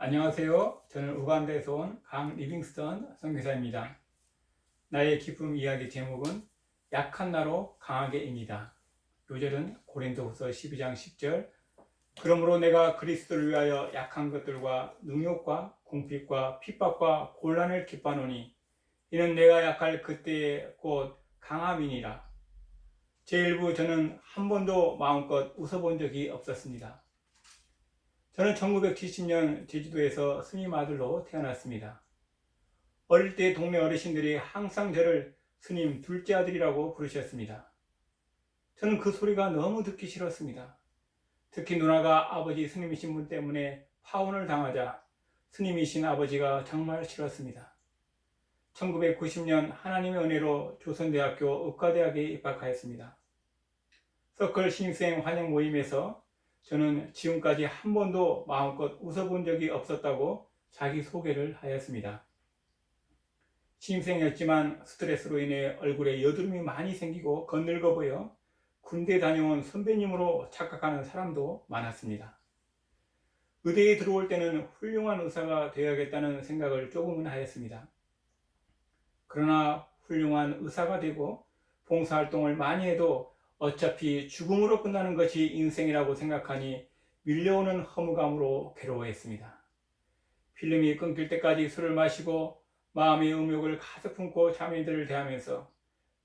안녕하세요. 저는 우간다에서 온 강 리빙스턴 선교사입니다. 나의 기쁨 이야기 제목은 약한 나로 강하게입니다. 요절은 고린도후서 12장 10절 그러므로 내가 그리스도를 위하여 약한 것들과 능욕과 궁핍과 핍박과 곤란을 기뻐하노니 이는 내가 약할 그때에 곧 강함이니라. 제1부 저는 한 번도 마음껏 웃어본 적이 없었습니다. 저는 1970년 제주도에서 스님 아들로 태어났습니다. 어릴 때 동네 어르신들이 항상 저를 스님 둘째 아들이라고 부르셨습니다. 저는 그 소리가 너무 듣기 싫었습니다. 특히 누나가 아버지 스님이신 분 때문에 파혼을 당하자 스님이신 아버지가 정말 싫었습니다. 1990년 하나님의 은혜로 조선대학교 의과대학에 입학하였습니다. 서클 신입생 환영 모임에서 저는 지금까지 한 번도 마음껏 웃어본 적이 없었다고 자기 소개를 하였습니다. 신입생이었지만 스트레스로 인해 얼굴에 여드름이 많이 생기고 건늙어 보여 군대 다녀온 선배님으로 착각하는 사람도 많았습니다. 의대에 들어올 때는 훌륭한 의사가 되어야겠다는 생각을 조금은 하였습니다. 그러나 훌륭한 의사가 되고 봉사활동을 많이 해도 어차피 죽음으로 끝나는 것이 인생이라고 생각하니 밀려오는 허무감으로 괴로워했습니다. 필름이 끊길 때까지 술을 마시고 마음의 음욕을 가득 품고 자매들을 대하면서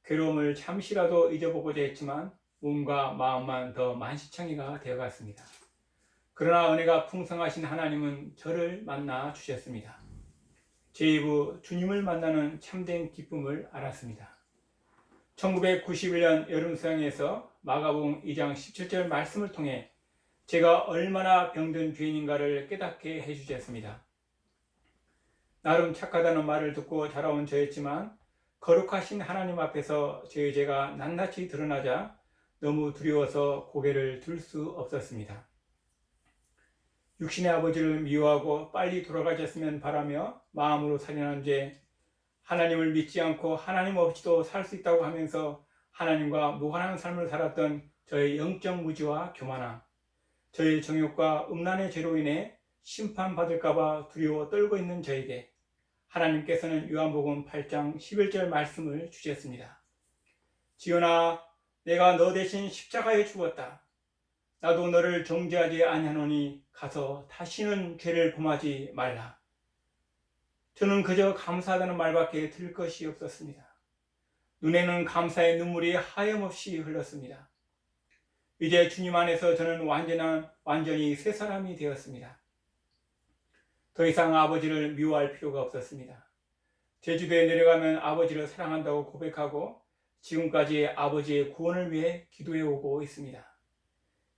괴로움을 잠시라도 잊어보고자 했지만 몸과 마음만 더 만시창이가 되어갔습니다. 그러나 은혜가 풍성하신 하나님은 저를 만나 주셨습니다. 제2부 주님을 만나는 참된 기쁨을 알았습니다. 1991년 여름 수양에서 마가복음 2장 17절 말씀을 통해 제가 얼마나 병든 죄인인가를 깨닫게 해주셨습니다. 나름 착하다는 말을 듣고 자라온 저였지만 거룩하신 하나님 앞에서 저의 죄가 낱낱이 드러나자 너무 두려워서 고개를 들 수 없었습니다. 육신의 아버지를 미워하고 빨리 돌아가셨으면 바라며 마음으로 살인한 죄, 하나님을 믿지 않고 하나님 없이도 살 수 있다고 하면서 하나님과 무관한 삶을 살았던 저의 영적 무지와 교만함, 저의 정욕과 음란의 죄로 인해 심판받을까봐 두려워 떨고 있는 저에게 하나님께서는 요한복음 8장 11절 말씀을 주셨습니다. 지연아, 내가 너 대신 십자가에 죽었다. 나도 너를 정죄하지 아니하노니 가서 다시는 죄를 범하지 말라. 저는 그저 감사하다는 말밖에 들 것이 없었습니다. 눈에는 감사의 눈물이 하염없이 흘렀습니다. 이제 주님 안에서 저는 완전한, 완전히 새 사람이 되었습니다. 더 이상 아버지를 미워할 필요가 없었습니다. 제주도에 내려가면 아버지를 사랑한다고 고백하고 지금까지 아버지의 구원을 위해 기도해 오고 있습니다.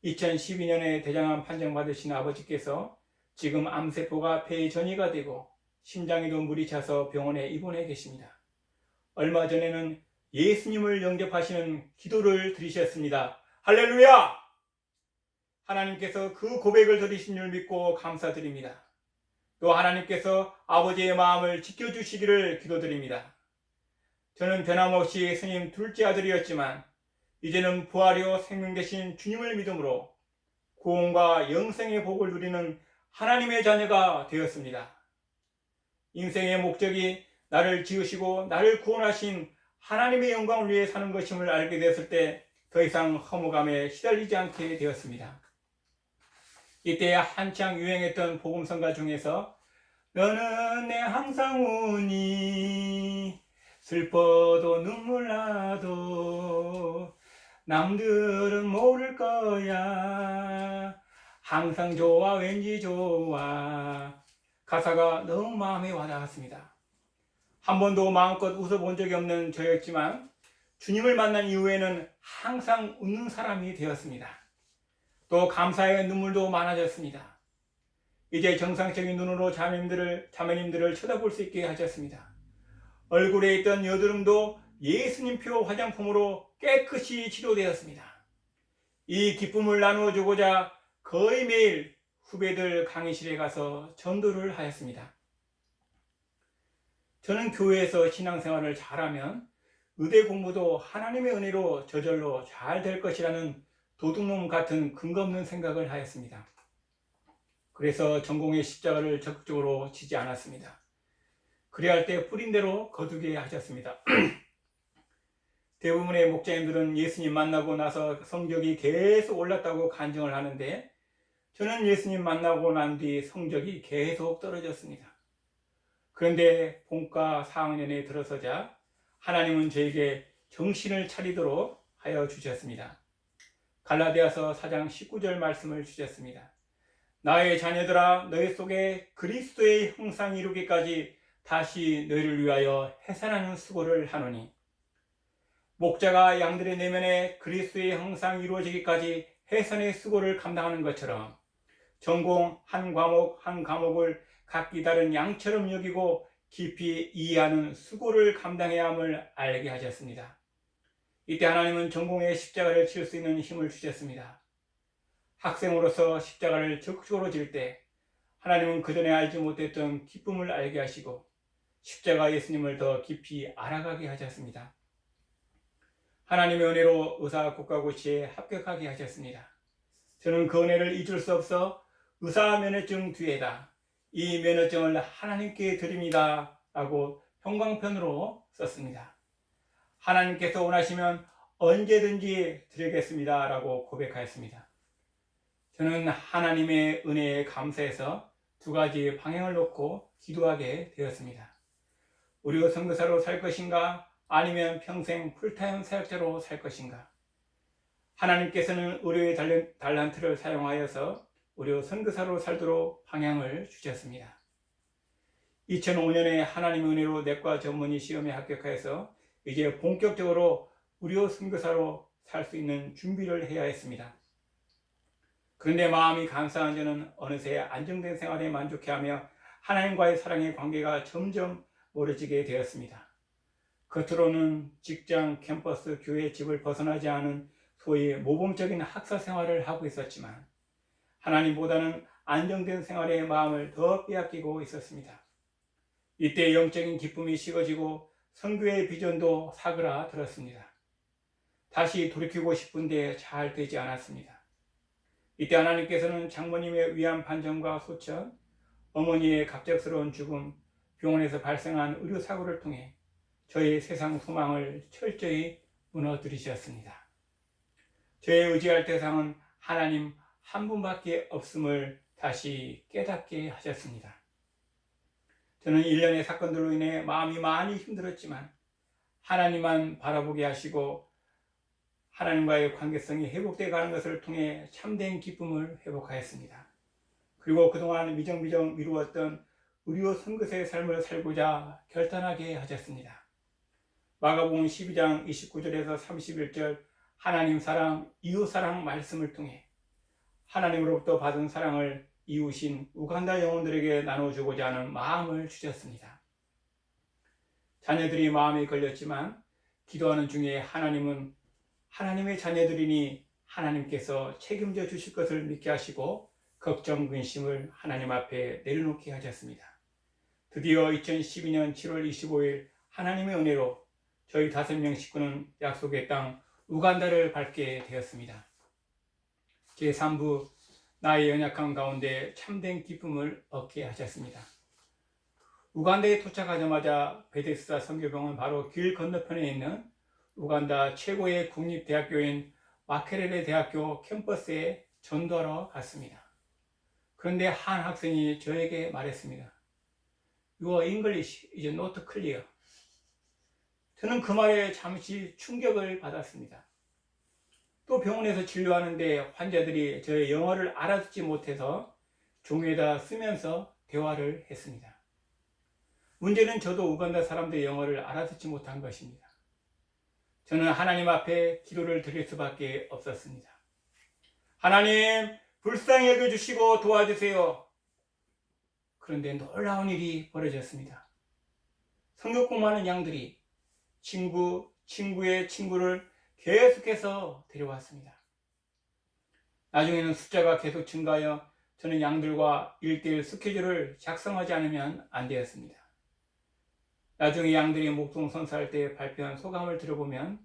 2012년에 대장암 판정받으신 아버지께서 지금 암세포가 폐에 전이가 되고 심장에도 물이 차서 병원에 입원해 계십니다. 얼마 전에는 예수님을 영접하시는 기도를 드리셨습니다. 할렐루야! 하나님께서 그 고백을 들으신 줄 믿고 감사드립니다. 또 하나님께서 아버지의 마음을 지켜주시기를 기도드립니다. 저는 변함없이 스님 둘째 아들이었지만 이제는 부활이요 생명 되신 주님을 믿음으로 구원과 영생의 복을 누리는 하나님의 자녀가 되었습니다. 인생의 목적이 나를 지으시고 나를 구원하신 하나님의 영광을 위해 사는 것임을 알게 되었을 때 더 이상 허무감에 시달리지 않게 되었습니다. 이때 한창 유행했던 복음성가 중에서 너는 내 항상 우니 슬퍼도 눈물 나도 남들은 모를 거야 항상 좋아 왠지 좋아 가사가 너무 마음에 와닿았습니다. 한 번도 마음껏 웃어본 적이 없는 저였지만 주님을 만난 이후에는 항상 웃는 사람이 되었습니다. 또 감사의 눈물도 많아졌습니다. 이제 정상적인 눈으로 자매님들을, 자매님들을 쳐다볼 수 있게 하셨습니다. 얼굴에 있던 여드름도 예수님표 화장품으로 깨끗이 치료되었습니다. 이 기쁨을 나누어 주고자 거의 매일 후배들 강의실에 가서 전도를 하였습니다. 저는 교회에서 신앙생활을 잘하면 의대 공부도 하나님의 은혜로 저절로 잘 될 것이라는 도둑놈 같은 근거 없는 생각을 하였습니다. 그래서 전공의 십자가를 적극적으로 지지 않았습니다. 그래야 할 때 뿌린 대로 거두게 하셨습니다. 대부분의 목자님들은 예수님 만나고 나서 성적이 계속 올랐다고 간증을 하는데 저는 예수님 만나고 난 뒤 성적이 계속 떨어졌습니다. 그런데 본과 4학년에 들어서자 하나님은 저에게 정신을 차리도록 하여 주셨습니다. 갈라디아서 4장 19절 말씀을 주셨습니다. 나의 자녀들아 너희 속에 그리스도의 형상 이루기까지 다시 너희를 위하여 해산하는 수고를 하노니 목자가 양들의 내면에 그리스도의 형상 이루어지기까지 해산의 수고를 감당하는 것처럼 전공 한 과목 한 과목을 각기 다른 양처럼 여기고 깊이 이해하는 수고를 감당해야 함을 알게 하셨습니다. 이때 하나님은 전공의 십자가를 칠 수 있는 힘을 주셨습니다. 학생으로서 십자가를 적극적으로 질 때 하나님은 그전에 알지 못했던 기쁨을 알게 하시고 십자가 예수님을 더 깊이 알아가게 하셨습니다. 하나님의 은혜로 의사 국가고시에 합격하게 하셨습니다. 저는 그 은혜를 잊을 수 없어 의사 면허증 뒤에다 이 면허증을 하나님께 드립니다. 라고 형광펜으로 썼습니다. 하나님께서 원하시면 언제든지 드리겠습니다. 라고 고백하였습니다. 저는 하나님의 은혜에 감사해서 두 가지 방향을 놓고 기도하게 되었습니다. 우리 선교사로 살 것인가 아니면 평생 풀타임 사역자로 살 것인가? 하나님께서는 의료의 달란트를 사용하여서 의료 선교사로 살도록 방향을 주셨습니다. 2005년에 하나님의 은혜로 내과 전문의 시험에 합격하여서 이제 본격적으로 의료 선교사로 살 수 있는 준비를 해야 했습니다. 그런데 마음이 감사한 저는 어느새 안정된 생활에 만족해하며 하나님과의 사랑의 관계가 점점 멀어지게 되었습니다. 겉으로는 직장, 캠퍼스, 교회, 집을 벗어나지 않은 소위 모범적인 학사 생활을 하고 있었지만 하나님보다는 안정된 생활의 마음을 더 빼앗기고 있었습니다. 이때 영적인 기쁨이 식어지고 성교의 비전도 사그라 들었습니다. 다시 돌이키고 싶은데 잘 되지 않았습니다. 이때 하나님께서는 장모님의 위암 판정과 소천, 어머니의 갑작스러운 죽음, 병원에서 발생한 의료 사고를 통해 저의 세상 소망을 철저히 무너뜨리셨습니다. 저의 의지할 대상은 하나님 한 분밖에 없음을 다시 깨닫게 하셨습니다. 저는 일련의 사건들로 인해 마음이 많이 힘들었지만 하나님만 바라보게 하시고 하나님과의 관계성이 회복되어 가는 것을 통해 참된 기쁨을 회복하였습니다. 그리고 그동안 미정미정 미루었던 의료 선교사의 삶을 살고자 결단하게 하셨습니다. 마가복음 12장 29절에서 31절 하나님 사랑, 이웃 사랑 말씀을 통해 하나님으로부터 받은 사랑을 이웃인 우간다 영혼들에게 나눠주고자 하는 마음을 주셨습니다. 자녀들이 마음에 걸렸지만 기도하는 중에 하나님은 하나님의 자녀들이니 하나님께서 책임져 주실 것을 믿게 하시고 걱정, 근심을 하나님 앞에 내려놓게 하셨습니다. 드디어 2012년 7월 25일 하나님의 은혜로 저희 다섯 명 식구는 약속의 땅 우간다를 밟게 되었습니다. 제3부 나의 연약함 가운데 참된 기쁨을 얻게 하셨습니다. 우간다에 도착하자마자 베데스다 성교병원 바로 길 건너편에 있는 우간다 최고의 국립대학교인 마케레레 대학교 캠퍼스에 전도하러 갔습니다. 그런데 한 학생이 저에게 말했습니다. Your English is not clear. 저는 그 말에 잠시 충격을 받았습니다. 또 병원에서 진료하는데 환자들이 저의 영어를 알아듣지 못해서 종이에다 쓰면서 대화를 했습니다. 문제는 저도 우간다 사람들의 영어를 알아듣지 못한 것입니다. 저는 하나님 앞에 기도를 드릴 수밖에 없었습니다. 하나님, 불쌍히 여겨주시고 도와주세요. 그런데 놀라운 일이 벌어졌습니다. 공부하는 양들이 친구, 친구의 친구를 계속해서 데려왔습니다. 나중에는 숫자가 계속 증가하여 저는 양들과 일대일 스케줄을 작성하지 않으면 안 되었습니다. 나중에 양들이 목동 선사할 때 발표한 소감을 들어보면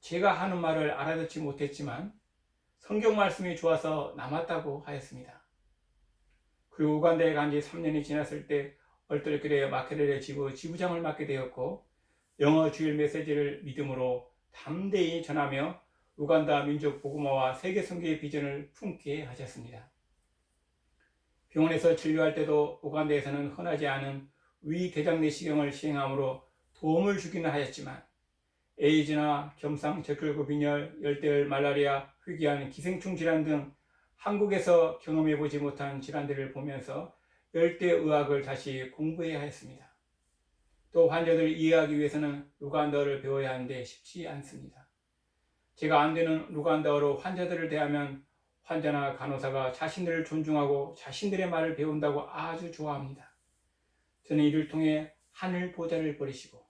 제가 하는 말을 알아듣지 못했지만 성경 말씀이 좋아서 남았다고 하였습니다. 그리고 우간다에 간 지 3년이 지났을 때 얼떨결에 마케레의 지부 지부장을 맡게 되었고 영어 주일 메시지를 믿음으로 담대히 전하며 우간다 민족 복음화와 세계 선교의 비전을 품게 하셨습니다. 병원에서 진료할 때도 우간다에서는 흔하지 않은 위대장 내시경을 시행함으로 도움을 주기는 하였지만 에이즈나 겸상, 적혈구 빈혈, 열대열, 말라리아, 희귀한 기생충 질환 등 한국에서 경험해 보지 못한 질환들을 보면서 열대의학을 다시 공부해야 했습니다. 또 환자들을 이해하기 위해서는 루간다어를 배워야 하는데 쉽지 않습니다. 제가 안 되는 루간다어로 환자들을 대하면 환자나 간호사가 자신들을 존중하고 자신들의 말을 배운다고 아주 좋아합니다. 저는 이를 통해 하늘 보좌를 버리시고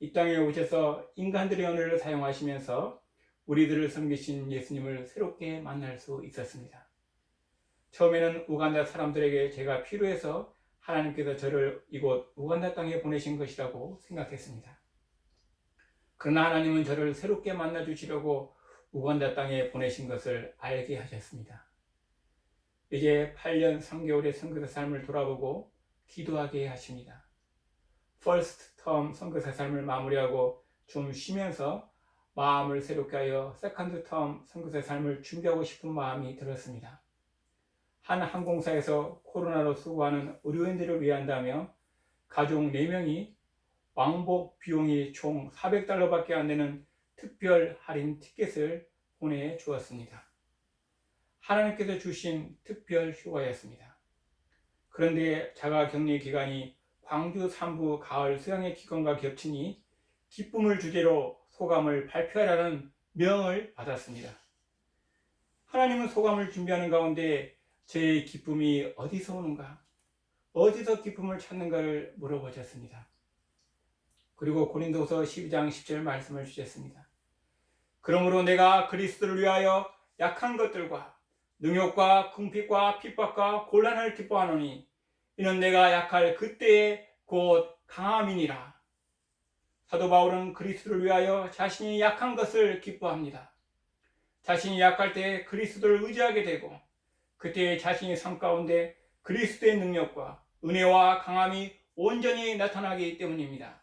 이 땅에 오셔서 인간들의 언어를 사용하시면서 우리들을 섬기신 예수님을 새롭게 만날 수 있었습니다. 처음에는 우간다 사람들에게 제가 필요해서 하나님께서 저를 이곳 우간다 땅에 보내신 것이라고 생각했습니다. 그러나 하나님은 저를 새롭게 만나 주시려고 우간다 땅에 보내신 것을 알게 하셨습니다. 이제 8년 3개월의 선교사 삶을 돌아보고 기도하게 하십니다. 퍼스트 텀 선교사 삶을 마무리하고 좀 쉬면서 마음을 새롭게 하여 세컨드 텀 선교사 삶을 준비하고 싶은 마음이 들었습니다. 한 항공사에서 코로나로 수고하는 의료인들을 위한다며 가족 4명이 왕복 비용이 총 400달러밖에 안 되는 특별 할인 티켓을 보내주었습니다. 하나님께서 주신 특별 휴가였습니다. 그런데 자가 격리 기간이 광주 3부 가을 수양의 기간과 겹치니 기쁨을 주제로 소감을 발표하라는 명을 받았습니다. 하나님은 소감을 준비하는 가운데 제 기쁨이 어디서 오는가? 어디서 기쁨을 찾는가를 물어보셨습니다. 그리고 고린도서 12장 10절 말씀을 주셨습니다. 그러므로 내가 그리스도를 위하여 약한 것들과 능욕과 궁핍과 핍박과 곤란을 기뻐하노니 이는 내가 약할 그때에 곧 강함이니라. 사도 바울은 그리스도를 위하여 자신이 약한 것을 기뻐합니다. 자신이 약할 때 그리스도를 의지하게 되고 그때 자신의 삶 가운데 그리스도의 능력과 은혜와 강함이 온전히 나타나기 때문입니다.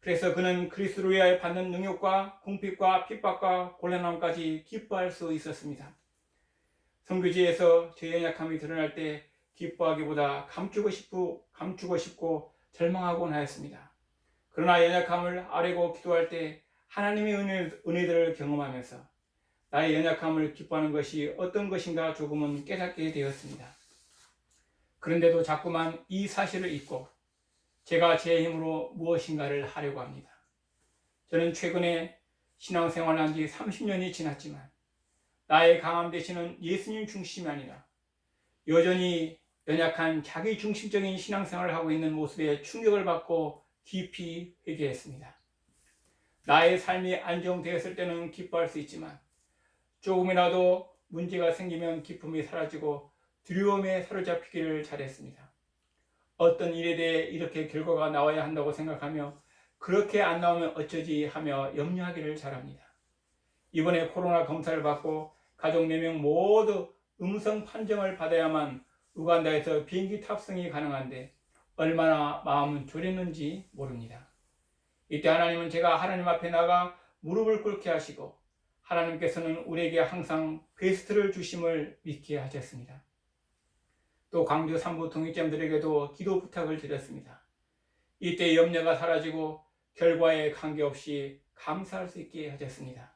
그래서 그는 그리스도를 위하여 받는 능력과 궁핍과 핍박과 곤란함까지 기뻐할 수 있었습니다. 성교지에서 제 연약함이 드러날 때 기뻐하기보다 감추고 싶고 감추고 싶고 절망하곤 하였습니다. 그러나 연약함을 아뢰고 기도할 때 하나님의 은혜, 은혜들을 경험하면서 나의 연약함을 기뻐하는 것이 어떤 것인가 조금은 깨닫게 되었습니다. 그런데도 자꾸만 이 사실을 잊고 제가 제 힘으로 무엇인가를 하려고 합니다. 저는 최근에 신앙생활 한지 30년이 지났지만 나의 강함 되시는 예수님 중심이 아니라 여전히 연약한 자기 중심적인 신앙생활을 하고 있는 모습에 충격을 받고 깊이 회개했습니다. 나의 삶이 안정되었을 때는 기뻐할 수 있지만 조금이라도 문제가 생기면 기쁨이 사라지고 두려움에 사로잡히기를 잘했습니다. 어떤 일에 대해 이렇게 결과가 나와야 한다고 생각하며 그렇게 안 나오면 어쩌지 하며 염려하기를 잘합니다. 이번에 코로나 검사를 받고 가족 4명 모두 음성 판정을 받아야만 우간다에서 비행기 탑승이 가능한데 얼마나 마음은 졸였는지 모릅니다. 이때 하나님은 제가 하나님 앞에 나가 무릎을 꿇게 하시고 하나님께서는 우리에게 항상 베스트를 주심을 믿게 하셨습니다. 또 광주 삼부 동역자들에게도 기도 부탁을 드렸습니다. 이때 염려가 사라지고 결과에 관계없이 감사할 수 있게 하셨습니다.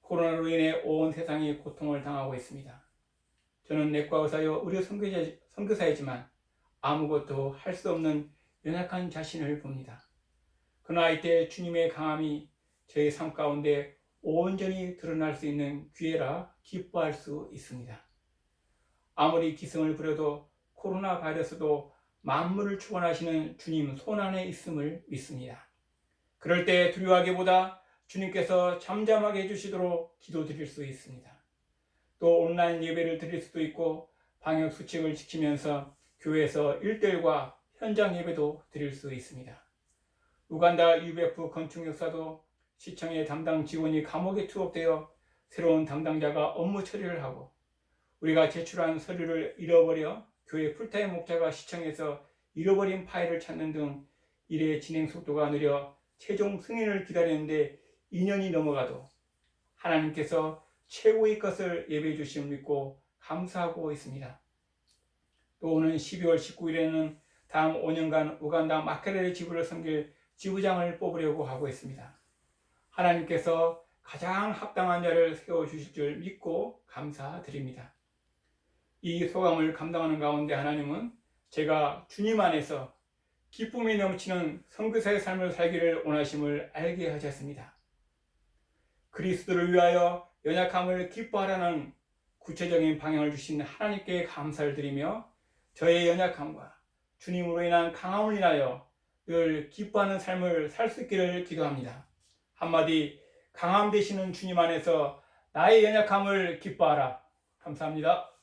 코로나로 인해 온 세상이 고통을 당하고 있습니다. 저는 내과 의사여 의료 선교사, 선교사이지만 아무것도 할 수 없는 연약한 자신을 봅니다. 그러나 이때 주님의 강함이 저의 삶 가운데 온전히 드러날 수 있는 기회라 기뻐할 수 있습니다. 아무리 기승을 부려도 코로나 바이러스도 만물을 축원하시는 주님 손 안에 있음을 믿습니다. 그럴 때 두려워하기보다 주님께서 잠잠하게 해주시도록 기도드릴 수 있습니다. 또 온라인 예배를 드릴 수도 있고 방역 수칙을 지키면서 교회에서 일대일과 현장 예배도 드릴 수 있습니다. 우간다 UBF 건축 역사도 시청의 담당 직원이 감옥에 투옥되어 새로운 담당자가 업무 처리를 하고 우리가 제출한 서류를 잃어버려 교회 풀타임 목자가 시청에서 잃어버린 파일을 찾는 등 일의 진행 속도가 느려 최종 승인을 기다리는데 2년이 넘어가도 하나님께서 최고의 것을 예배해 주심을 믿고 감사하고 있습니다. 또 오는 12월 19일에는 다음 5년간 우간다 마케레 지부를 섬길 지부장을 뽑으려고 하고 있습니다. 하나님께서 가장 합당한 자를 세워주실 줄 믿고 감사드립니다. 이 소감을 감당하는 가운데 하나님은 제가 주님 안에서 기쁨이 넘치는 선교사의 삶을 살기를 원하심을 알게 하셨습니다. 그리스도를 위하여 연약함을 기뻐하라는 구체적인 방향을 주신 하나님께 감사를 드리며 저의 연약함과 주님으로 인한 강함을 인하여 늘 기뻐하는 삶을 살 수 있기를 기도합니다. 한마디 강함 되시는 주님 안에서 나의 연약함을 기뻐하라. 감사합니다.